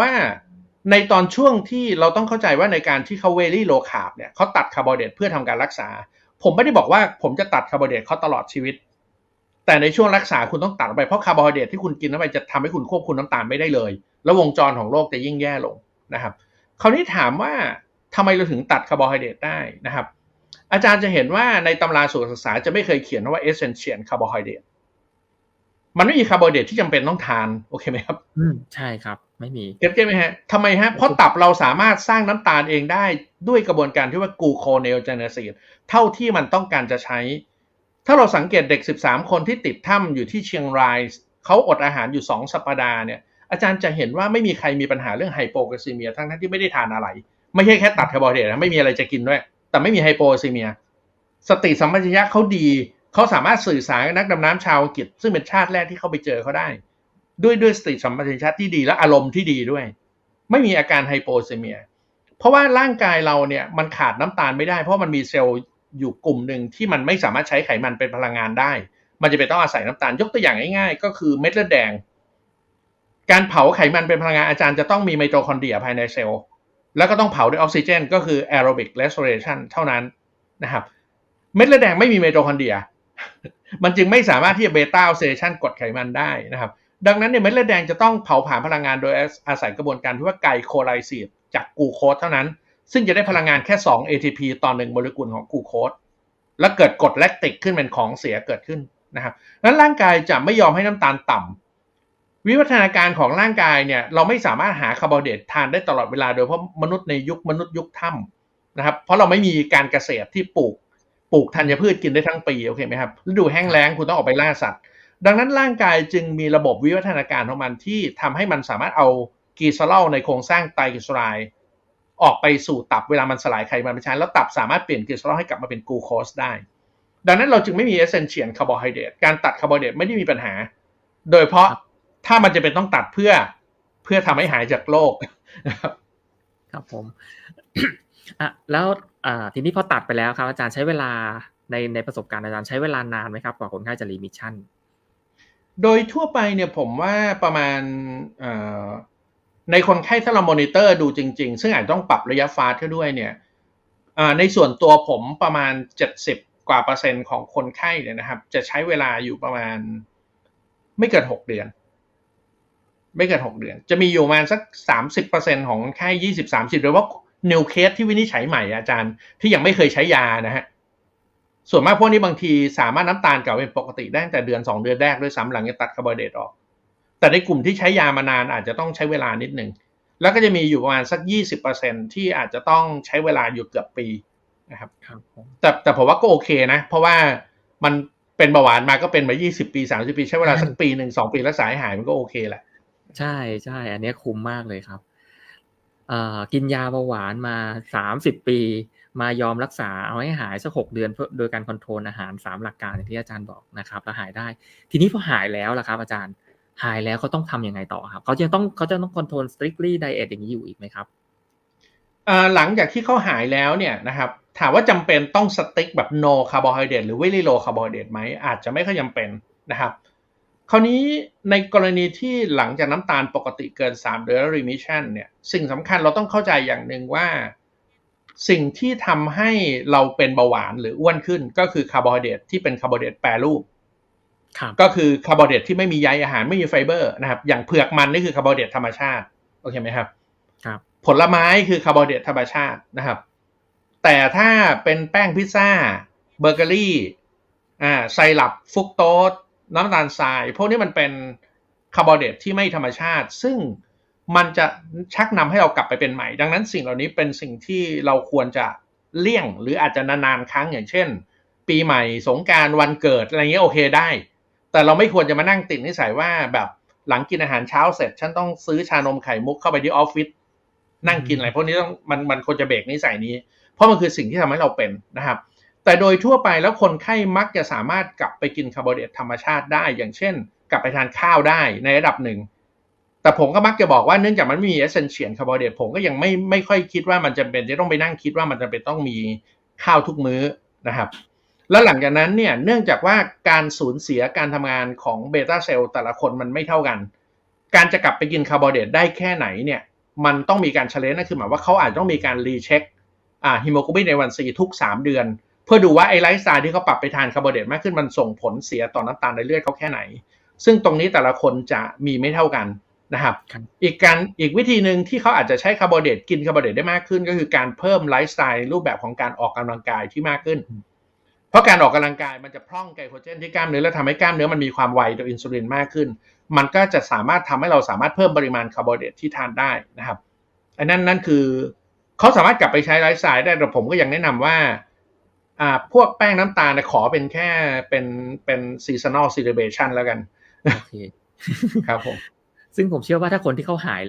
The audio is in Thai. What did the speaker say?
ว่าในตอนช่วงที่เราต้องเข้าใจว่าในการที่เขาเวลี่โลคาร์บเนี่ยเขาตัดคาร์โบไฮเดรตเพื่อทำการรักษา ผมไม่ได้บอกว่าผมจะตัดคาร์โบไฮเดรตเขาตลอดชีวิต แต่ในช่วงรักษาคุณต้องตัดไปเพราะคาร์โบไฮเดรตที่คุณกินเข้าไปจะทำให้คุณควบคุมน้ำตาลไม่ได้เลย แล้ววงจรของโรคจะยิ่งแย่ลงนะครับคราวนี้ถามว่าทำไมเราถึงตัดคาร์โบไฮเดรตได้นะครับ อาจารย์จะเห็นว่าในตำราสุขศึกษาจะไม่เคยเขียนว่า essential carbohydrate มันไม่มีคาร์โบไฮเดรตที่จำเป็นต้องทานโอเคไหมครับ อืมใช่ครับ ไม่มีเก็ตเก็ตไหมฮะทำไมฮะ เพราะตับเราสามารถสร้างน้ำตาลเองได้ด้วยกระบวนการที่ว่ากูโคเนลเจเนซีเท่าที่มันต้องการจะใช้ ถ้าเราสังเกตเด็ก 13 คนที่ติดถ้ำอยู่ที่เชียงรายเขาอดอาหารอยู่ 2 สัปดาห์เนี่ยอาจารย์จะเห็นว่าไม่มีใครมีปัญหาเรื่องไฮโปกลซีเมียทั้งที่ไม่ได้ทานอะไร ไม่ใช่แค่ตัดคาร์โบไฮเดรตนะไม่มีอะไรจะกินด้วย แต่ไม่มีไฮโปกลซีเมีย สติสัมปชัญญะเขาดีเขาสามารถสื่อสารกับนักดำน้ำชาวอังกฤษซึ่งเป็นชาติแรกที่เข้าไปเจอเขาได้ ด้วยด้วยสติสัมปชัญญะที่ดีและอารมณ์ที่ดีด้วย ไม่มีอาการไฮโปเซเมีย เพราะว่าร่างกายเราเนี่ยมันขาดน้ำตาลไม่ได้ เพราะมันมีเซลล์อยู่กลุ่มหนึ่งที่มันไม่สามารถใช้ไขมันเป็นพลังงานได้ มันจะเป็นต้องอาศัยน้ำตาลยกตัวอย่างง่ายๆ ก็คือเม็ดเลือดแดง การเผาไขมันเป็นพลังงานอาจารย์จะต้องมีไมโตคอนเดรียภายในเซลล์แล้วก็ต้องเผาด้วยออกซิเจน ก็คือแอโรบิกเรส p อ r a t i o n เท่านั้นนะครับเม็ดเลือดแดงไม่มีไมโตคอนเดรีย มันจึงไม่สามารถที่จะเบต้าออกซิเดชันกดไขมันได้นะครับ ดังนั้นเนี่ยเม็ดเลือดแดงจะต้องเผาผลาญพลังงานโดยอาศัยกระบวนการที่ว่าไกลโคไลซีดจากกูโคสเท่านั้น ซึ่งจะได้พลังงานแค่ 2 ATP ต่อหนึ่งโมเลกุลของกูโคสแล้วเกิดกรดแลคติกขึ้นเป็นของเสียเกิดขึ้นนะครับนั้นร่างกายจะไม่ยอมให้น้ำตาลต่ำวิวัฒนาการของร่างกายเนี่ยเราไม่สามารถหาคาร์โบไฮเดรตทานได้ตลอดเวลาโดยเพราะมนุษย์ในยุคมนุษย์ยุคถ้ำนะครับ เพราะเราไม่มีการเกษตรที่ปลูก ปลูกธัญพืชกินได้ทั้งปีโอเคไหมครับฤดูแห้งแล้งคุณต้องออกไปล่าสัตว์ ดังนั้นร่างกายจึงมีระบบวิวัฒนาการของมันที่ทำให้มันสามารถเอากีซาลอลในโครงสร้างไตรกลีเซอไรด์ออกไปสู่ตับเวลามันสลายไขมันไปใช้แล้วตับสามารถเปลี่ยนกีซาลอลให้กลับมาเป็นกลูโคสได้ ดังนั้นเราจึงไม่มีเอเซนเชียลคาร์โบไฮเดรตการตัดคาร์โบไฮเดรตไม่ได้มีปัญหา โดยเพราะถ้ามันจะเป็นต้องตัดเพื่อเพื่อทำให้หายจากโรคครับผม อะแล้วอ่าทีนี้พอตัดไปแล้วครับ อาจารย์ใช้เวลาในในประสบการณ์อาจารย์ใช้เวลานานไหมครับกว่าคนไข้จะรีมิชชั่น โดยทั่วไปเนี่ยผมว่าประมาณในคนไข้ถ้าเรามอนิเตอร์ดูจริง ๆ ซึ่งอาจต้องปรับระยะฟาสด้วยเนี่ยในส่วนตัวผมประมาณ 70 กว่าเปอร์เซ็นต์ของคนไข้เนี่ยนะครับ จะใช้เวลาอยู่ประมาณ ไม่เกิน 6 เดือน ไม่เกิน 6 เดือน จะมีอยู่ประมาณสัก 30%ของคนไข้ 20-30โดยว่า นิวเคสที่วินิจฉัยใหม่อาจารย์ที่ยังไม่เคยใช้ยานะฮะส่วนมากพวกนี้บางทีสามารถน้ำตาลเก่าเป็นปกติได้ตั้งแต่เดือน 2 เดือนแรกด้วยซ้ำหลังจากตัดคาร์โบไฮเดรตออก แต่ในกลุ่มที่ใช้ยามานานอาจจะต้องใช้เวลานิดหนึ่งแล้วก็จะมีอยู่ประมาณสัก 20%ที่อาจจะต้องใช้เวลาอยู่เกือบปีนะครับครับผมแต่แต่ผมว่าก็โอเคนะ เพราะว่ามันเป็นเบาหวานมาก็เป็นมา 20 ปี 30 ปี ใช้เวลาสักปีหนึ่งสองปีรักษาให้หายมันก็โอเคแหละใช่ใช่อันนี้คุ้มมากเลยครับเอ่อ กินยาเบาหวานมาสามสิบปี มายอมรักษาเอาให้หายสักหกเดือนเพื่อโดยการคอนโทรลอาหารสามหลักการอย่างที่อาจารย์บอกนะครับแล้วหายได้ ทีนี้พอหายแล้วล่ะครับ อาจารย์หายแล้วเขาต้องทำยังไงต่อครับเขาจะต้องเขาจะต้องคอนโทรล strictly diet อย่างนี้อยู่อีกไหมครับหลังจากที่เขาหายแล้วเนี่ยนะครับถามว่าจำเป็นต้องสติ๊กแบบ no carbohydrate หรือ very low carbohydrate ไหมอาจจะไม่ค่อยจำเป็นนะครับ คราวนี้ในกรณีที่หลังจากน้ำตาลปกติเกิน 3 เดือน remission เนี่ยสิ่งสำคัญเราต้องเข้าใจอย่างหนึ่งว่า สิ่งที่ทำให้เราเป็นเบาหวานหรืออ้วนขึ้นก็คือคาร์โบไฮเดรตที่เป็นคาร์โบไฮเดรตแปรรูปครับก็คือคาร์โบไฮเดรตที่ไม่มีใยอาหารไม่มีไฟเบอร์นะครับ อย่างเผือกมันนี่คือคาร์โบไฮเดรตธรรมชาติโอเคไหมครับ ครับ ผลไม้คือคาร์โบไฮเดรตธรรมชาตินะครับ แต่ถ้าเป็นแป้งพิซซ่าเบเกอรี่อ่าไซรัปฟรุกโตส น้ำตาลทราย พวกนี้มันเป็นคาร์บไฮเดตที่ไม่ธรรมชาติ ซึ่งมันจะชักนำให้เรากลับไปเป็นใหม่ ดังนั้นสิ่งเหล่านี้เป็นสิ่งที่เราควรจะเลี่ยง หรืออาจจะนานๆครั้งอย่างเช่น ปีใหม่สงการวันเกิดอะไรเงี้ยโอเคได้ แต่เราไม่ควรจะมานั่งติดนิสัยว่าแบบหลังกินอาหารเช้าเสร็จ ฉันต้องซื้อชานมไข่มุกเข้าไปที่ออฟฟิศนั่งกินอะไรพวกนี้ต้องมันมันควรจะเบรกนิสัยนี้ เพราะมันคือสิ่งที่ทำให้เราเป็นนะครับ แต่โดยทั่วไปแล้วคนไข้มักจะสามารถกลับไปกินคาร์โบไฮเดรตธรรมชาติได้ อย่างเช่น กลับไปทานข้าวได้ในระดับหนึ่ง แต่ผมก็มักจะบอกว่าเนื่องจากมันไม่มีเอเซนเชียลคาร์โบไฮเดรตผมก็ยังไม่ไม่ค่อยคิดว่ามันจะเป็นจะต้องไปนั่งคิดว่ามันจะเป็นต้องมีข้าวทุกมื้อนะครับ แล้วหลังจากนั้นเนี่ยเนื่องจากว่าการสูญเสียการทำงานของเบต้าเซลล์แต่ละคนมันไม่เท่ากัน การจะกลับไปกินคาร์โบไฮเดรตได้แค่ไหนเนี่ยมันต้องมีการเฉลนนั่นคือหมายว่าเขาอาจต้องมีการรีเช็คอ่าฮีโมโกลบินในวันซีทุก 3 เดือน เพื่อดูว่าไอ้ไลฟ์สไตล์ที่เขาปรับไปทานคาร์โบไฮเดรตมากขึ้นมันส่งผลเสียต่อน้ำตาลในเลือดเขาแค่ไหน ซึ่งตรงนี้แต่ละคนจะมีไม่เท่ากันนะครับรบอีกการอีกวิธีหนึ่งที่เขาอาจจะใช้คาร์โบไฮเดรตกินคาร์โบไฮเดรตได้มากขึ้น ก็คือการเพิ่มไลฟ์สไตล์รูปแบบของการออกกำลังกายที่มากขึ้น เพราะการออกกำลังกายมันจะพร่องไกลโคเจนที่กล้ามเนื้อและทำให้กล้ามเนื้อมันมีความไวต่ออินซูลินมากขึ้น มันก็จะสามารถทำให้เราสามารถเพิ่มปริมาณคาร์โบไฮเดรตที่ทานได้นะครับ อันนั้นนั่นคือเขาสามารถกลับไปใช้ไลฟ์สไตล์ได้แต่ผมก็ยังแนะนำว่า อ่าพวกแป้งน้ำตาลเนยขอเป็นแค่เป็นเป็นซีซันอลซีเรเบชันแล้วกันโอเคครับผม ซึ่งผมเชื่อว่าถ้าคนที่เขาหาย